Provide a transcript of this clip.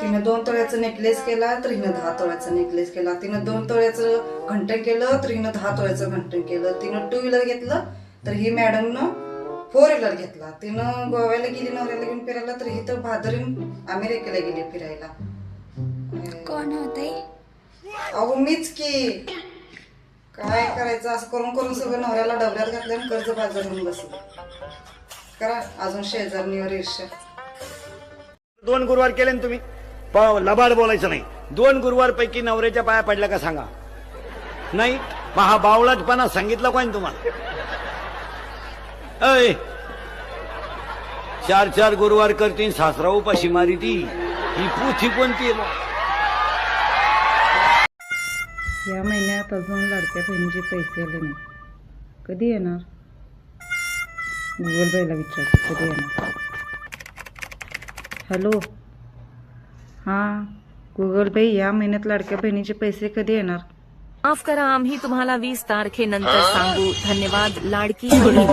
तिनं दोन तोळ्याचं नेकलेस केला तर हिनं दहा तोळ्याचा नेकलेस केला. तिनं दोन तोळ्याचं घंटण केलं तर हिनं दहा तोळ्याचं घंटण केलं. तिनं टू व्हीलर घेतलं तर ही मॅडमनं फोर व्हीलर घेतला. तिनं गोव्याला गेली नवऱ्याला घेऊन फिरायला तर ही तर भादरीन अमेरिकेला गेली फिरायला. कोण होते अहो मीच की. काय करायचं? असं करून करून सगळं नवऱ्याला डबऱ्यात घातलं आणि कर्ज बाजार होऊन बसलं. करा अजून शेजारणीवर ईर्ष्या. दोन गुरुवार केले ना तुम्ही? लबाड बोलायचं नाही. दोन गुरुवार पैकी नवऱ्याच्या पाया पडल्या का सांगा. नाही हा बावळटपणा सांगितला कोण तुम्हाला? अय चार चार गुरुवार करतीन सासरा उपाशी मारी ती. ही पुथी कोणती आहे या महिन्यात अजून लाडक्या बहिणीचे पैसे आले नाही कधी येणार? गुगल पेला विचारते कधी येणार? हॅलो? हां गुगल पे या महिन्यात लाडक्या बहिणीचे पैसे कधी येणार? माफ करा आम्ही तुम्हाला वीस तारखेनंतर सांगू. धन्यवाद लाडकी बहीण.